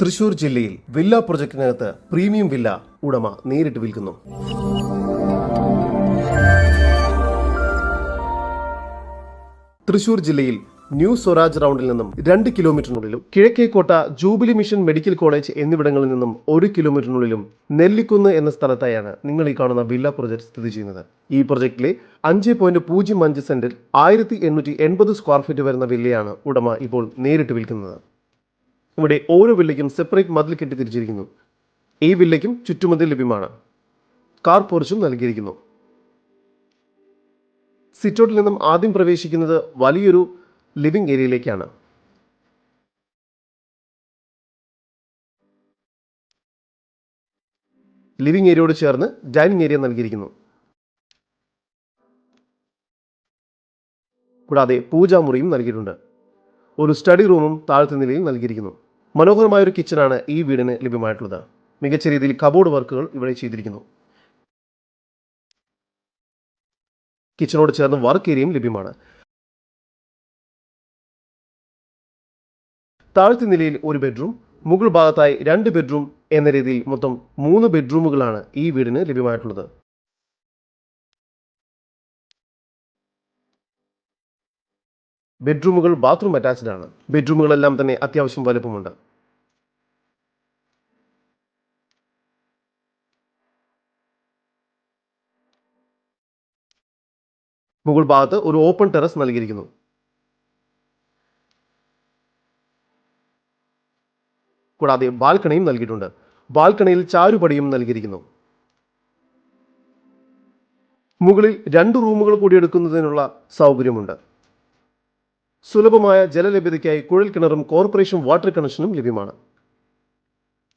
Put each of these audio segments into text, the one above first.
തൃശൂർ ജില്ലയിൽ villa പ്രൊജക്ടിനകത്ത് premium villa ഉടമ നേരിട്ട് വിൽക്കുന്നു. തൃശൂർ ജില്ലയിൽ ന്യൂ സ്വരാജ് റൗണ്ടിൽ നിന്നും രണ്ട് കിലോമീറ്ററിനുള്ളിലും Kizhakkekotta Jubilee Mission medical college എന്നിവിടങ്ങളിൽ നിന്നും ഒരു കിലോമീറ്ററിനുള്ളിലും നെല്ലിക്കുന്ന് എന്ന സ്ഥലത്തായാണ് നിങ്ങൾ ഈ കാണുന്ന വില്ല പ്രൊജക്ട് സ്ഥിതി ചെയ്യുന്നത്. ഈ പ്രൊജക്ടിലെ അഞ്ച് പോയിന്റ് പൂജ്യം അഞ്ച് സെന്റിൽ ആയിരത്തി എണ്ണൂറ്റി എൺപത് സ്ക്വയർ ഫീറ്റ് വരുന്ന വില്ലയാണ് ഉടമ ഇപ്പോൾ നേരിട്ട് വിൽക്കുന്നത്. ഇവിടെ ഓരോ വില്ലയ്ക്കും സെപ്പറേറ്റ് മതിൽ കെട്ടി തിരിച്ചിരിക്കുന്നു. ഈ വില്ലയ്ക്കും ചുറ്റുമതിൽ ലഭ്യമാണ്. കാർ പോർച്ചും നൽകിയിരിക്കുന്നു. സിറ്റൗട്ടിൽ നിന്നും ആദ്യം പ്രവേശിക്കുന്നത് വലിയൊരു ലിവിംഗ് ഏരിയയിലേക്കാണ് ലിവിംഗ് ഏരിയയോട് ചേർന്ന് ഡൈനിങ് ഏരിയ നൽകിയിരിക്കുന്നു. കൂടാതെ പൂജാമുറിയും നൽകിയിട്ടുണ്ട്. ഒരു സ്റ്റഡി റൂമും താഴത്തെ നിലയിൽ നൽകിയിരിക്കുന്നു. മനോഹരമായ ഒരു കിച്ചണാണ് ഈ വീടിന് ലഭ്യമായിട്ടുള്ളത്. മികച്ച രീതിയിൽ കബോർഡ് വർക്കുകൾ ഇവിടെ ചെയ്തിരിക്കുന്നു. കിച്ചണോട് ചേർന്ന് വർക്ക് ഏരിയയും ലഭ്യമാണ്. താഴത്തെ നിലയിൽ ഒരു ബെഡ്റൂം മുകൾ ഭാഗത്തായി രണ്ട് ബെഡ്റൂം എന്ന രീതിയിൽ മൊത്തം മൂന്ന് ബെഡ്റൂമുകളാണ് ഈ വീടിന് ലഭ്യമായിട്ടുള്ളത്. ബെഡ്റൂമുകൾ ബാത്റൂം അറ്റാച്ച്ഡ് ആണ്. ബെഡ്റൂമുകളെല്ലാം തന്നെ അത്യാവശ്യം വലുപ്പമുണ്ട്. മുകൾ ഭാഗത്ത് ഒരു ഓപ്പൺ ടെറസ് നൽകിയിരിക്കുന്നു. കൂടാതെ ബാൽക്കണിയും നൽകിയിട്ടുണ്ട്. ബാൽക്കണിയിൽ ചാരുപടിയും നൽകിയിരിക്കുന്നു. മുകളിൽ രണ്ട് റൂമുകൾ കൂടി എടുക്കുന്നതിനുള്ള സൗകര്യമുണ്ട്. സുലഭമായ ജലലഭ്യതയ്ക്കായി കുഴൽ കിണറും കോർപ്പറേഷൻ വാട്ടർ കണക്ഷനും ലഭ്യമാണ്.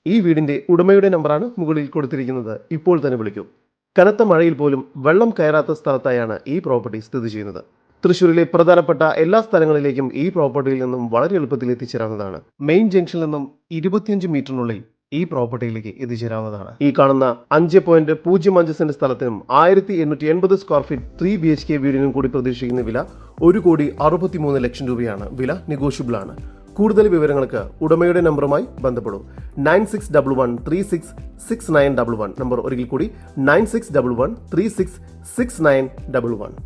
ഈ വീടിന്റെ ഉടമയുടെ നമ്പറാണ് മുകളിൽ കൊടുത്തിരിക്കുന്നത്. ഇപ്പോൾ തന്നെ വിളിക്കൂ. കനത്ത മഴയിൽ പോലും വെള്ളം കയറാത്ത സ്ഥലത്തായാണ് ഈ പ്രോപ്പർട്ടി സ്ഥിതി ചെയ്യുന്നത്. തൃശ്ശൂരിലെ പ്രധാനപ്പെട്ട എല്ലാ സ്ഥലങ്ങളിലേക്കും ഈ പ്രോപ്പർട്ടിയിൽ നിന്നും വളരെ എളുപ്പത്തിൽ എത്തിച്ചേരാവുന്നതാണ്. മെയിൻ ജംഗ്ഷനിൽ നിന്നും ഇരുപത്തിയഞ്ച് മീറ്ററിനുള്ളിൽ ഈ പ്രോപ്പർട്ടിയിലേക്ക് എത്തിച്ചേരാവുന്നതാണ്. ഈ കാണുന്ന അഞ്ച് പോയിന്റ് പൂജ്യം അഞ്ച് സെന്റ് സ്ഥലത്തിനും ആയിരത്തി എണ്ണൂറ്റി എൺപത് square feet three B H K വീടിനും കൂടി പ്രതീക്ഷിക്കുന്ന വില ഒരു കോടി അറുപത്തിമൂന്ന് ലക്ഷം രൂപയാണ്. വില നെഗോഷ്യബിൾ ആണ് കൂടുതൽ വിവരങ്ങൾക്ക് ഉടമയുടെ നമ്പറുമായി ബന്ധപ്പെടും. Nine six double one three six six nine double one. Number ഒരിക്കൽ കൂടി. Nine six double one three six six nine double one.